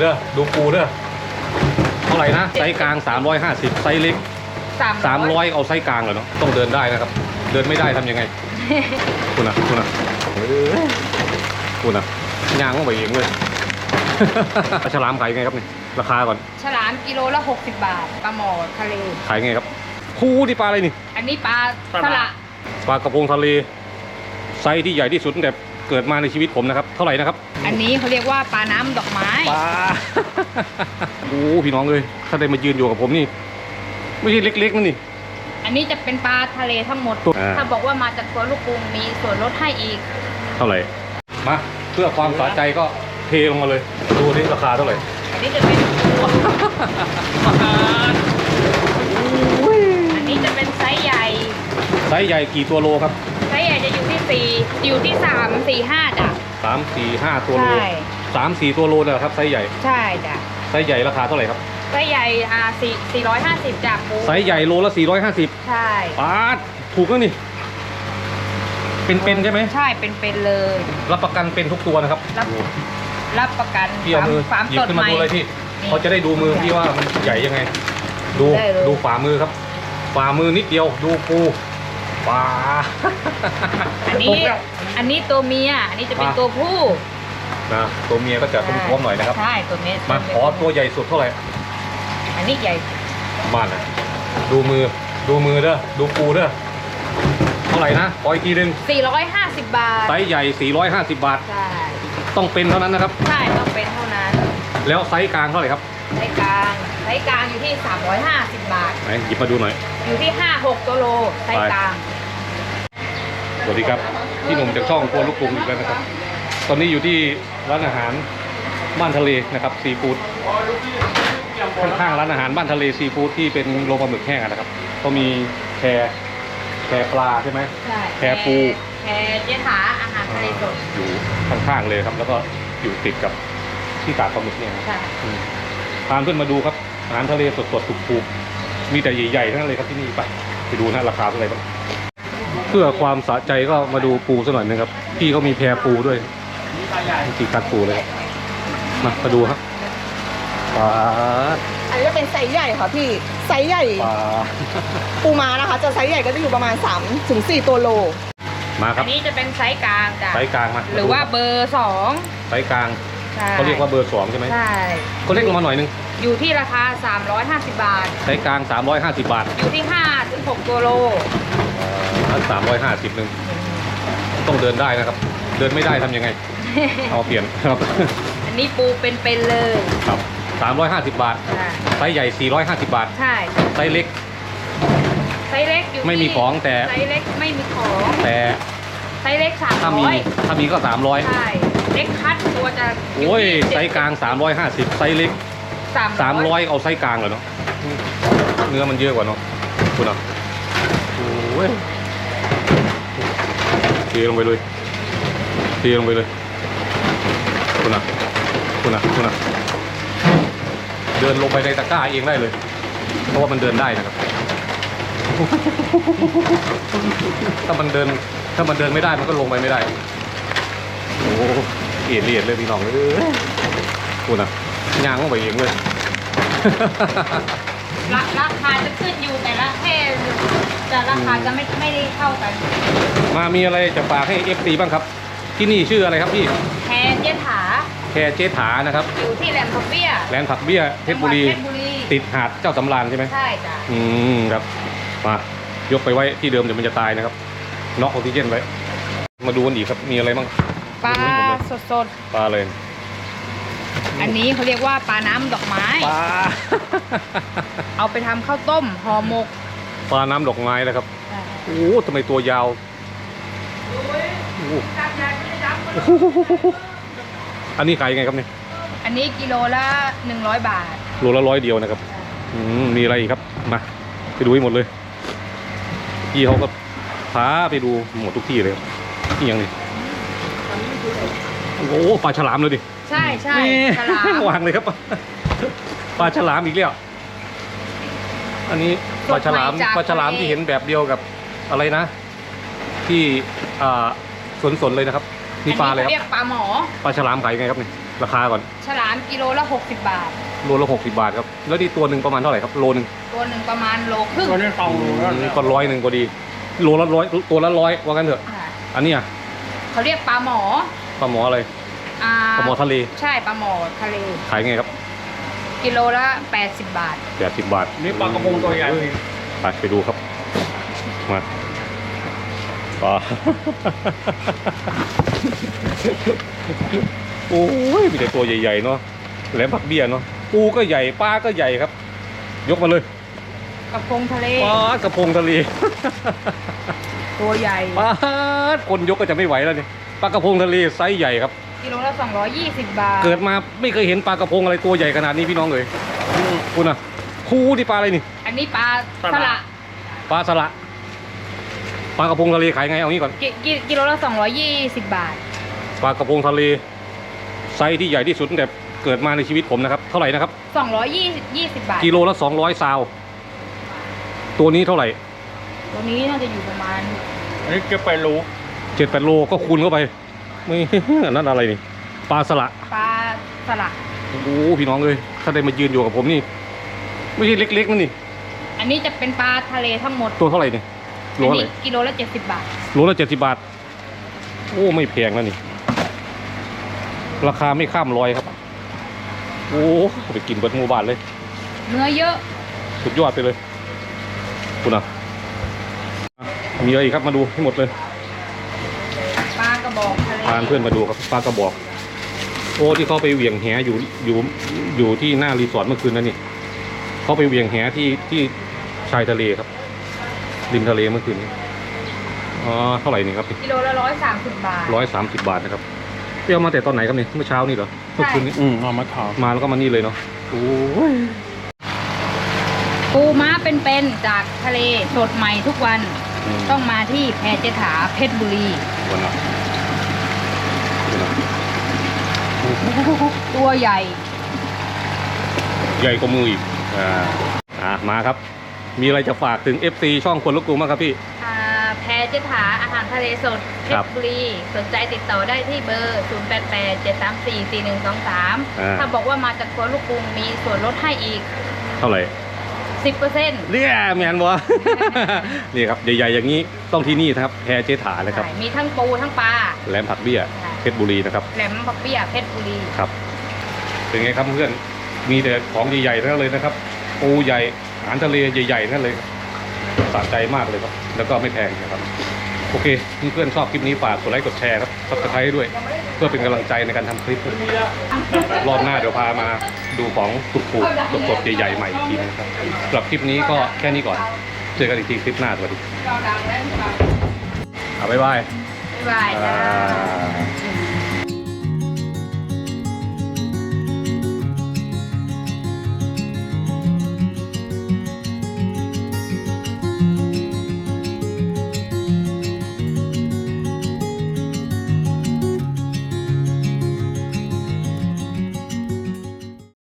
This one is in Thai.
เด้อดูปูเด้อเท่าไหร่นะไซส์กลาง 350 ไซส์เล็ก สามร้อย300 เอาไซส์กลางเหรอเนาะต้องเดินได้นะครับ เดินไม่ได้ทำยังไง คุณนะคุณนะเออคุณนะย่างต้องไปเองเลย ฉลามขายไงครับนี่ราคาก่อนฉลามกิโลละ 60 บาท ปลาหมอทะเล ขายไงครับคูนี่ปลาอะไรนี่ อันนี้ปลาปลา สละปลากระพงทะเล ไซส์ที่ใหญ่ที่สุดตั้งแต่เกิดมาในชีวิตผมนะครับ เท่าไหร่นะครับ อันนี้เขาเรียกว่าปลาน้ำดอกไม้ ปลา โอ้พี่น้องเลยถ้าได้มายืนอยู่กับผมนี่ ไม่ใช่เล็กๆนะนี่ อันนี้จะเป็นปลาทะเลทั้งหมด อ่า ถ้าบอกว่ามาจากสวนลูกกรุงมีส่วนลดให้อีก เท่าไหร่ มา เพื่อความสะใจก็เทลงมาเลย ดูที่ราคาเท่าไหร่ อันนี้จะเป็นอันนี้จะเป็นไซส์ใหญ่ ไซส์ใหญ่กี่ตัวโลครับ ไซส์ใหญ่จะอยู่ที่สี่อยู่ที่สามสี่ห้าจ้ะ สามสี่ห้าตัวโลใช่ สามสี่ตัวโลเลยเหรอครับไซส์ใหญ่ใช่จ้ะไซส์ใหญ่ราคาเท่าไหร่ครับไซส์ใหญ่อ่าสี่สี่ร้อยห้าสิบจ้ะปูไซส์ใหญ่โลละสี่ร้อยห้าสิบใช่ ปาดถูกแล้วนี่ เป็นๆใช่ไหมใช่เป็นเป็นๆเลย รับประกันเป็นทุกตัวนะครับรับรับประกันพี่เอามือฟาร์มหยิบสดขึ้นใหมาม่ ดูเลยพี่นี่เขาจะได้ดูมือพี่ว่ามันใหญ่ยังไง ดูได้เลย ดูฝ่ามือครับ ฝ่ามือนิดเดียวดูปู ฝ่าอันนี้ อันนี้ตัวเมีย อันนี้จะเป็นมา ตัวผู้ นะตัวเมียก็จะท้วมๆหน่อยนะครับ ใช่ตัวเมียมาขอตัวใหญ่สุดเท่าไหร่อันนี้ใหญ่บ้านนะดูมือดูมือเด้อดูปูเด้อเท่าไหร่นะขออีกทีหนึง450 บาท ไซส์ใหญ่ 450 บาท ใช่ ต้องเป็นเท่านั้นนะครับ ใช่ ต้องเป็นเท่านั้น แล้วไซส์กลางเท่าไหร่ครับ ไซส์กลางไซส์กลางอยู่ที่ 350 บาท ไหนหยิบมาดูหน่อย อยู่ที่ 5-6ตัวโลไซส์กลางสวัสดีครับพี่หนุ่มจากช่องครัวลูกกรุงอีกแล้วนะครับ ตอนนี้อยู่ที่ร้านอาหารบ้านทะเลนะครับซีฟู้ดข้างๆร้านอาหารบ้านทะเลซีฟู้ดที่เป็นโรงปลาหมึกแห้งอะนะครับก็มีแพรแพรปลาใช่ไหมใช่แพปูแพเจ๊ถาอาหารทะเลสดอยู่ข้างๆเลยครับ แล้วก็อยู่ติดกับที่ตากปลาหมึกเนี่ยครับใช่อืม พาเพื่อนมาดูครับอาหารทะเลสดๆถูกๆมีแต่ใหญ่ๆทั้งนั้นเลยครับที่นี่ไปไปดูนะราคาเท่าไหร่บ้างเพื่อความสะใจก็มาดูปูสักหน่อยนึงครับพี่เขามีแพรปูด้วยจีกัดปูเลยครับมามาดูครับปลาอันนี้จะเป็นไซส์ใหญ่ค่ะพี่ไซส์ใหญ่ปลาปูม้านะคะจะไซส์ใหญ่ก็จะอยู่ประมาณ3ถึง4ตัวโลมาคอัรับนนี้จะเป็นไซส์กลางจ้ะไซส์กลางมาหรือว่าเบอร์สองไซส์กลาง ใช่ เขาเรียกว่าเบอร์สองใช่ไหมใช่ เขาเล็กลงมาหน่อยนึงอยู่ที่ราคา 350 บาท ไซส์กลาง 350 บาทอยู่ที่5ถึง6ตัวโล อัน350นึงต้องเดินได้นะครับ เดินไม่ได้ทำยังไง เอาเปลี่ยนครับอันนี้ปูเป็นๆเลยครับ350 บาท ใช่ไซส์ใหญ่ 450 บาท ใช่ไซส์เล็ก ไซส์เล็กอยู่ที่ไม่มีของแต่ ไซส์เล็กไม่มีของแต่ไซส์เล็กถ้ามี300ถ้ามีก็ 300 ใช่ เล็กคัดตัวจะโอ้ยไซส์กลาง 350 ไซส์เล็ก300 300 เอาไซส์กลางเหรอเนาะเนื้อมันเยอะกว่าเนาะคุณอะโอ้ยเทลงไปเลยเทลงไปเลยคุณอะคุณอะคุณอะเดินลงไปในตะกร้าเองได้เลย เพราะว่ามันเดินได้นะครับ ถ้ามันเดิน ถ้ามันเดินไม่ได้มันก็ลงไปไม่ได้โอ้ เอียดเอียดเลยพี่น้องเอ้ยคุณอะย่างลงไปเองเลยราราคาจะขึ้นอยู่แต่ละเพศจะราคาจะไม่ไม่ได้เท่ากัน มามีอะไรจะฝากให้ FC บ้างครับ ที่นี่ชื่ออะไรครับพี่แทนเยถาแคเจถานะครับ อยู่ที่แหลมพับเบี้ยแหลนด์ผักเบี้ยเพชรบุรีจังหวัดเพชรบุรีติดหาดเจ้าสำราญใช่ไหมใช่จ้ะอืมครับมายกไปไว้ที่เดิมเดี๋ยวมันจะตายนะครับน็อกออกซิเจนไว้มาดูกันอีกครับมีอะไรบ้าง ปลาดูให้หมดเลยสดปลาเลยๆ อันนี้เขาเรียกว่าปลาน้ำดอกไม้ ปลาเอาไปทำข้าวต้มห่อหมกปลาน้ำดอกไม้นะครับโอ้โหทำไมตัวยาวโอ้โหอันนี้ขายยังไงครับเนี่ยอันนี้กิโลละ100 บาท โลละร้อยเดียวนะครับอืมมีอะไรอีกครับมาไปดูให้หมดเลยพี่เขาก็พาไปดูหมดทุกที่เลยครับนี่ยังนี่ โอ้โหปลาฉลามเลยดิใช่ใช่นี่ฉลาม วางเลยครับปลาฉลามอีกแล้วอันนี้ปลาฉลามสดใหม่จากปลาฉลามทะเล ที่เห็นแบบเดียวกับอะไรนะ ที่อ่าสวนสนเลยนะครับนี่ปลาอะไรคเรียรับกปลาหมอ ปลาฉลามขายยังไงครับนี่ราคาก่อนฉลามกิโลละ 60 บาท โลละหกสิบาทครับแล้วนี่ตัวหนึ่งประมาณเท่าไหร่ครับโลหนึ่งตัวหนึ่งประมาณโลครึ่งตัวนี้สองโลแล้วอืมก็ร้อยหนึ่งพอดี โลละร้อยตัวละร้อยว่ากันเถอะ ค่ะอันนี้อะเขาเรียกปลาหมอปลาหมออะไรอ่า ปลาหมอทะเล ใช่ปลาหมอทะเล ขายไงครับกิโลละ 80 บาท แปดสิบบาทนี่ปลากระพงตัวใหญ่ไปไปดูครับ มาปลา โอ้ยมีแต่ตัวใหญ่ๆเนาะแหลมผักเบี้ยเนาะปูก็ใหญ่ปลาก็ใหญ่ครับ ยกมาเลยกระพงทะเล ปลากระพงทะเล ตัวใหญ่ ปลาคนยกก็จะไม่ไหวแล้วเนี่ยปลากระพงทะเลไซส์ใหญ่ครับ กิโลละ220 บาท เกิดมาไม่เคยเห็นปลากระพงอะไรตัวใหญ่ขนาดนี้พี่น้องเลยคุณอะคูนี่ปลาอะไรนี่ อันนี้ปลาสละ ปลาสละ ปลากระพงทะเลขายไงเอางี้ก่อนกิกิกิโลละ220 บาท ปลากระพงทะเลไซส์ที่ใหญ่ที่สุดตั้งแต่เกิดมาในชีวิตผมนะครับ เท่าไหร่นะครับ220 บาท กิโลละ200ซาว ตัวนี้เท่าไหร่ ตัวนี้น่าจะอยู่ประมาณอันนี้เก็บไปรู้เจ็ดแปดโลก็คูณเข้าไป ไม่อันนั่นอะไรนี่ปลาสละปลาสละโอ้โหพี่น้องเลยถ้าได้มายืนอยู่กับผมนี่ ไม่ใช่เล็กๆนั่นนี่อันนี้จะเป็นปลาทะเลทั้งหมดตัวเท่าไหร่เนี่ยโลอันเท่าไหนี้ร่กิโลละ70 บาท โลละเจ็ดสิบบาท โอ้ไม่แพงแล้วนี่ ราคาไม่ข้ามร้อยครับ โอ้ไปกินเบิดหมู่บ้านเลย เนื้อเยอะ สุดยอดไปเลย คุณอะ มีอะไรอีกครับมาดูให้หมดเลยปลาก ระบอกทะเลพาเพื่อนมาดูครับปลากระบอก โอ้ที่เขาไปเหวี่ยงแหอยู่อยู่อยู่ที่หน้ารีสอร์ทเมื่อคืนนั่นนี่เขาไปเหวี่ยงแหที่ที่ชายทะเลครับ ริมทะเลเมื่อคืนนี้อ๋อเท่าไหร่นี่ครับกิโลละ130บาทร้อยสามสิบบาทนะครับเปรี้ยวมาแต่ตอนไหนครับเนี่ยเมื่อเช้านี่เหรอเมื่อคืนนี้อืมเอามาขาวมาแล้วก็มานี่เลยเนาะโอ้ยปูม้าเป็นๆจากทะเลสดใหม่ทุกวันมต้องมาที่แพเจถาเพชรบุรีวันน่ะวันน่ะ ตัวใหญ่ ใหญ่กว่ามืออีกอ่าอะมาครับ มีอะไรจะฝากถึง FC ช่องคนลูกกรุงบ้างครับพี่ อ่าแพเจถาอาหารทะเลสดเพครัชบรบุรี สนใจติดต่อได้ที่เบอร์0 8 8 7 3 4 4 1 2อ่า3ถ้าบอกว่ามาจากครัวลูกกรุงมีส่วนลดให้อีก เท่าไหร่ 10%เนี่ยแมนวะ นี่ครับใหญ่ๆอย่างนี้ต้องที่นี่นะครับแพรเจถานะครับ ใช่มีทั้งปูทั้งปลา แหลมผักเบี้ยใช่เพชรบุรีนะครับ แหลมปักเปี้ยเพชรบุรี ครับ เป็นไงครับเพื่อน มีแต่ของใหญ่ๆทั้งนั้นเลยนะครับ ปูใหญ่อาหารทะเลใหญ่ๆทั้งนั้นเลยสะใจมากเลยครับ แล้วก็ไม่แพงนะครับ โอเค เพื่อนๆชอบคลิปนี้ฝากกดไลค์กดแชร์ครับซับสไครต์ด้วย เพื่อเป็นกำลังใจในการทำคลิป รอบหน้าเดี๋ยวพามาดูของถูกๆสดๆใหญ่ๆใหม่อีกทีนะครับสำหรับคลิปนี้ก็แค่นี้ก่อน เจอกันอีกทีคลิปหน้าสวัสดีเราบ๊ายบายบ๊ายบายจ้า